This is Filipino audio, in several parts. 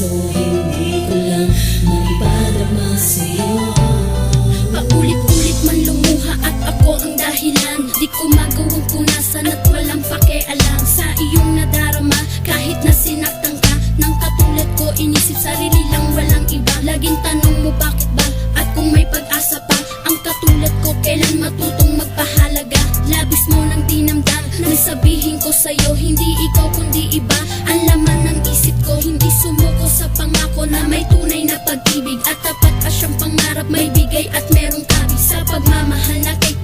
puso Hindi ko lang maipadama sa'yo. Paulit-ulit man lumuha at ako ang dahilan. Di ko magawang punasan at walang pakialam. Sa iyong nadarama kahit na sinaktan ka Nang katulad ko inisip sarili lang walang iba. Laging tanong mo bakit ba at kung may pag-asa pa? Ang katulad ko kailan matutong magpahalaga? Labis mo nang dinamdam Nang sabihin ko sa'yo hindi ikaw ko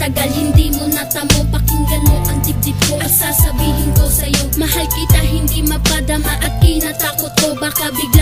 na kay tagal Hindi mo natamo. Pakinggan mo ang dibdib ko At sasabihin ko sa'yo Mahal kita hindi mapadama At kinatakot ko. Baka bigla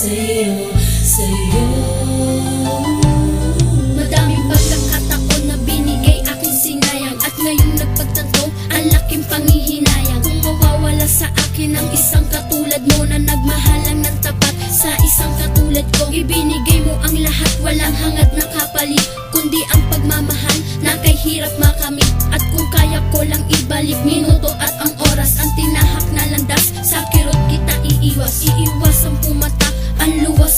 sa'yo, sa'yo. Madaming pagkakataon na binigay aking sinayang At ngayong nagpagtanto, ang laking pangihinayang. Kung mawawala sa akin ang isang katulad mo Na nagmahalang ng tapat sa isang katulad ko Ibinigay mo ang lahat, walang hangad na kapalit Kundi ang pagmamahal na kay hirap makamit. At kung kaya ko lang ibalik minuto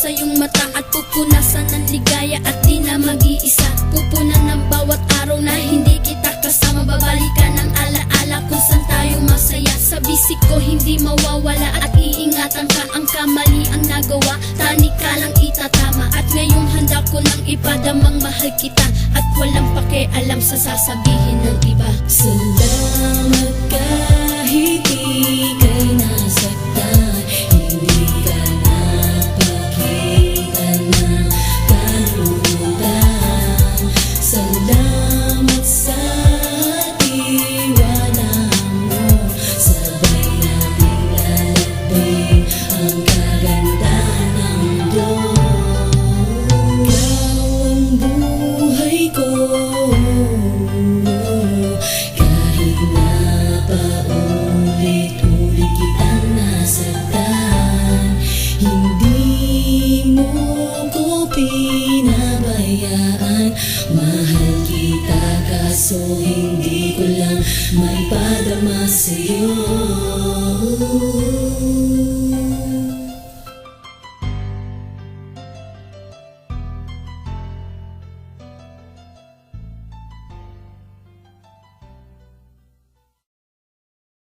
sa iyong mata At pupunasan ng ligaya at di na mag-iisa. Pupunan ng bawat araw na hindi kita kasama. Babalikan ng alaala kung saan tayo masaya. Sa bisik ko hindi mawawala at iingatan ka. Ang kamali ang nagawa, tani ka lang itatama. At ngayong handa ko nang ipadamang mahal kita At walang pakialam sa sasabihin ng iba. Salamat Mahal kita kaso hindi ko lang maipadama sa'yo